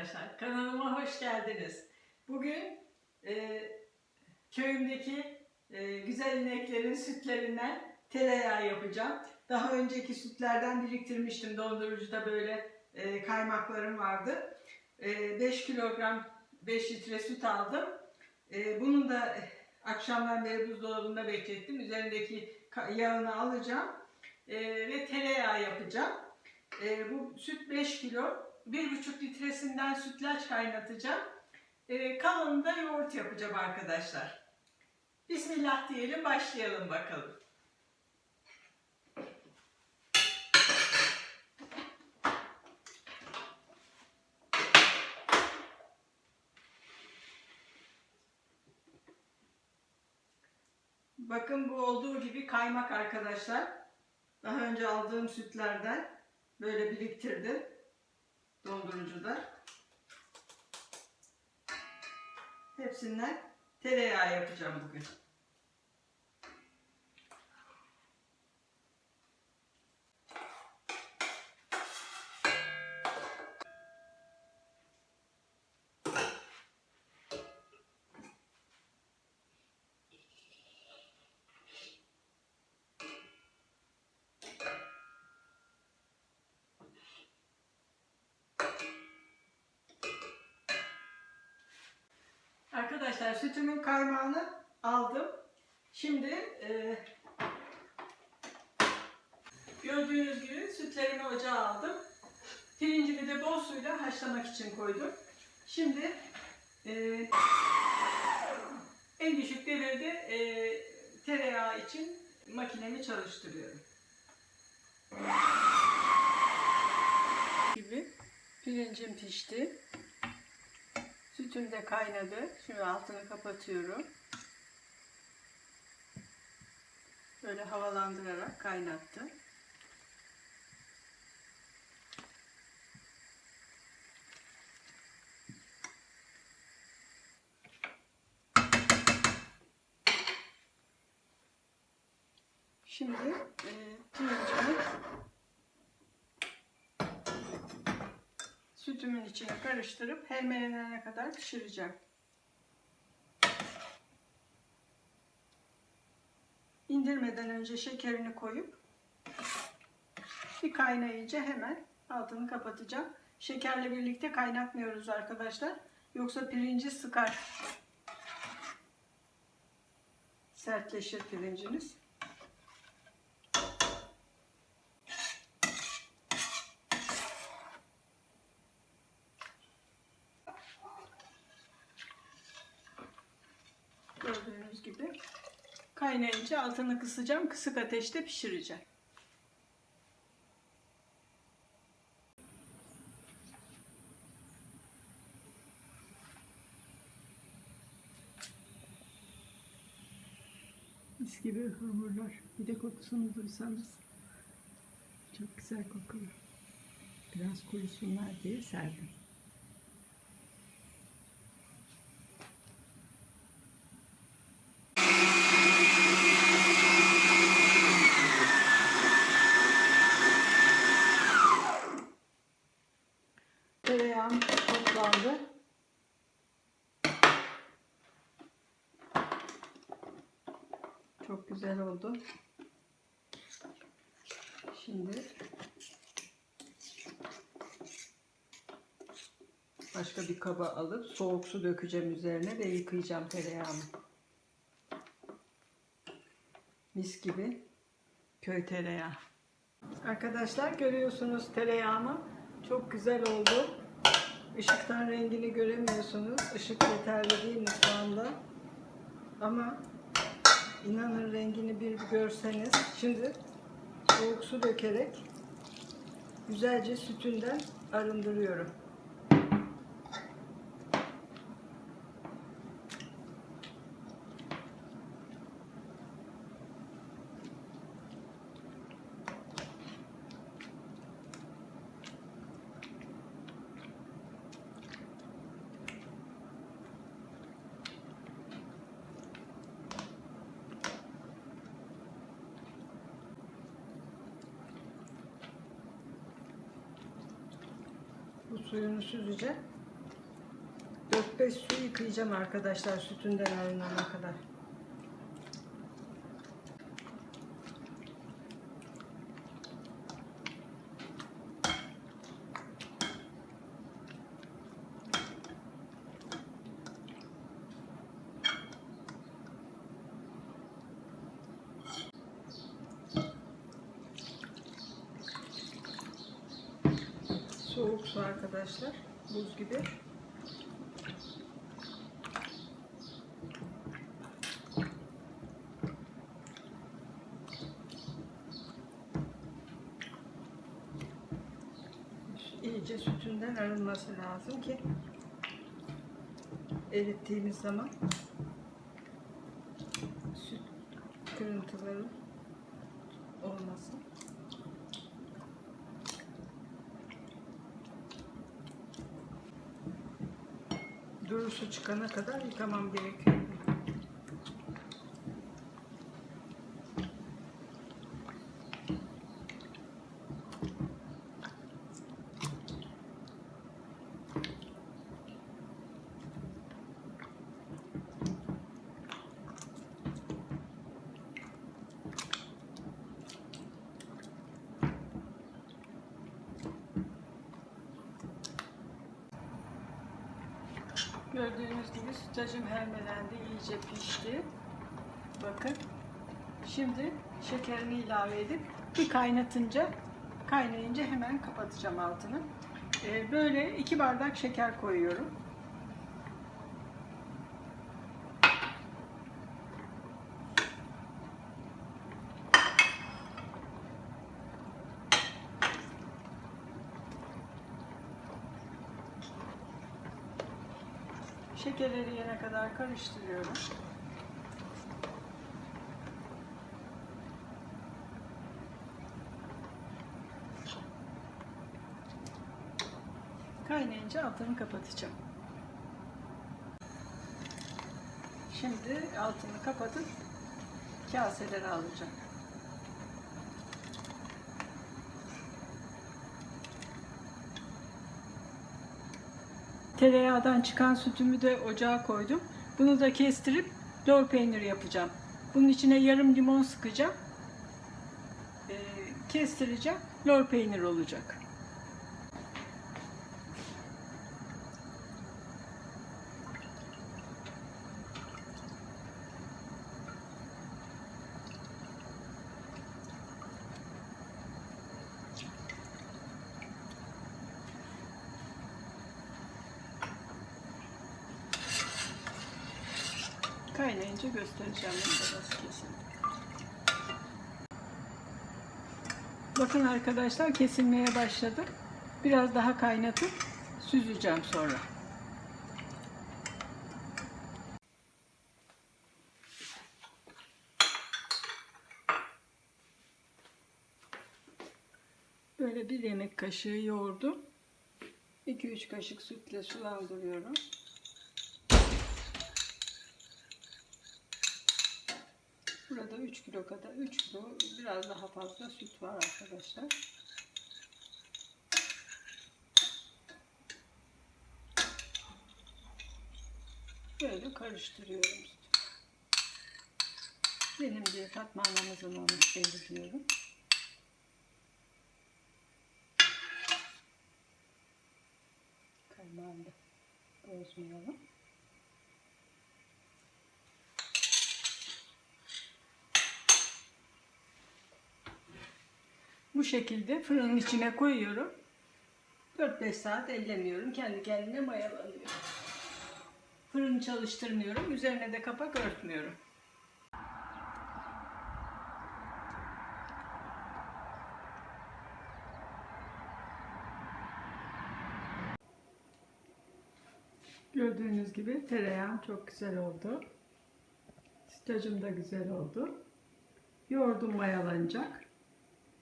arkadaşlar. Kanalıma hoş geldiniz. Bugün e, köyümdeki e, güzel ineklerin sütlerinden tereyağı yapacağım. Daha önceki sütlerden biriktirmiştim. Dondurucuda böyle e, kaymaklarım vardı. E, 5 kilogram 5 litre süt aldım. E, bunun da akşamdan beri buzdolabında beklettim. Üzerindeki yağını alacağım. E, ve tereyağı yapacağım. E, bu süt 5 kilo. 1,5 litresinden sütlaç kaynatacağım. E, kalanını da yoğurt yapacağım arkadaşlar. Bismillah diyelim başlayalım bakalım. Bakın bu olduğu gibi kaymak arkadaşlar. Daha önce aldığım sütlerden böyle biriktirdim dondurucuda. Hepsinden tereyağı yapacağım bugün. Arkadaşlar sütümün kaymağını aldım. Şimdi e, gördüğünüz gibi sütlerimi ocağa aldım. Pirincimi de bol suyla haşlamak için koydum. Şimdi e, en düşük devirde e, tereyağı için makinemi çalıştırıyorum. gibi pirincim pişti. Sütüm de kaynadı. Şimdi altını kapatıyorum. Böyle havalandırarak kaynattım. Şimdi e, pirincimi sütümün içine karıştırıp helmelenene kadar pişireceğim. İndirmeden önce şekerini koyup bir kaynayınca hemen altını kapatacağım. Şekerle birlikte kaynatmıyoruz arkadaşlar. Yoksa pirinci sıkar. Sertleşir pirinciniz. Gördüğünüz gibi kaynayınca altını kısacağım. Kısık ateşte pişireceğim. Mis gibi hamurlar. Bir de kokusunu duysanız çok güzel kokuyor. Biraz kurusunlar diye serdim. Tereyağım toplandı. Çok güzel oldu. Şimdi başka bir kaba alıp soğuk su dökeceğim üzerine ve yıkayacağım tereyağımı. Mis gibi köy tereyağı. Arkadaşlar görüyorsunuz tereyağımı. Çok güzel oldu. Işıktan rengini göremiyorsunuz. Işık yeterli değil anda. Ama inanın rengini bir görseniz. Şimdi soğuk su dökerek güzelce sütünden arındırıyorum. suyunu süzeceğim. 4-5 su yıkayacağım arkadaşlar sütünden ayrılana kadar. Soğuk su arkadaşlar. Buz gibi. iyice sütünden arınması lazım ki erittiğimiz zaman süt kırıntıları Durusu çıkana kadar yıkamam gerekiyor. Gördüğünüz gibi sütacım hermelendi, iyice pişti. Bakın. Şimdi şekerini ilave edip bir kaynatınca, kaynayınca hemen kapatacağım altını. Ee, böyle iki bardak şeker koyuyorum. Şekerleri eriyene kadar karıştırıyorum. Kaynayınca altını kapatacağım. Şimdi altını kapatıp kaselere alacağım. Tereyağdan çıkan sütümü de ocağa koydum. Bunu da kestirip lor peyniri yapacağım. Bunun içine yarım limon sıkacağım. Ee, kestireceğim. Lor peynir olacak. Kaynayınca göstereceğim. Bakın arkadaşlar kesilmeye başladı. Biraz daha kaynatıp süzeceğim sonra. Böyle bir yemek kaşığı yoğurdu. 2-3 kaşık sütle sulandırıyorum. Burada 3 kilo kadar 3 kilo biraz daha fazla süt var arkadaşlar. Böyle karıştırıyorum. Benim diye Fatma anamızın olmuş belli diyorum. Kaymağını da bozmayalım. Bu şekilde fırının içine koyuyorum. 4-5 saat ellemiyorum. Kendi kendine mayalanıyor. Fırını çalıştırmıyorum. Üzerine de kapak örtmüyorum. Gördüğünüz gibi tereyağım çok güzel oldu. Sütlacım da güzel oldu. Yoğurdum mayalanacak.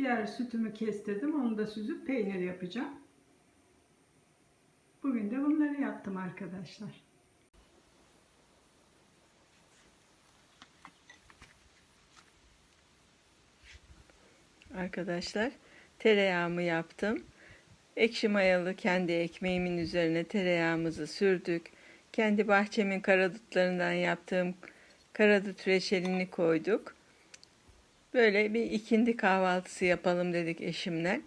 Diğer sütümü kestirdim. Onu da süzüp peynir yapacağım. Bugün de bunları yaptım arkadaşlar. Arkadaşlar tereyağımı yaptım. Ekşi mayalı kendi ekmeğimin üzerine tereyağımızı sürdük. Kendi bahçemin karadutlarından yaptığım karadut reçelini koyduk. Böyle bir ikindi kahvaltısı yapalım dedik eşimle.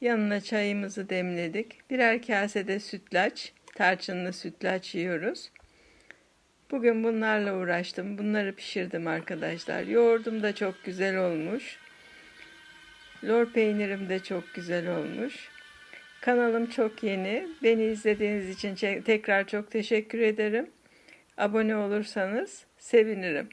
Yanına çayımızı demledik. Birer kasede sütlaç, tarçınlı sütlaç yiyoruz. Bugün bunlarla uğraştım. Bunları pişirdim arkadaşlar. Yoğurdum da çok güzel olmuş. Lor peynirim de çok güzel olmuş. Kanalım çok yeni. Beni izlediğiniz için tekrar çok teşekkür ederim. Abone olursanız sevinirim.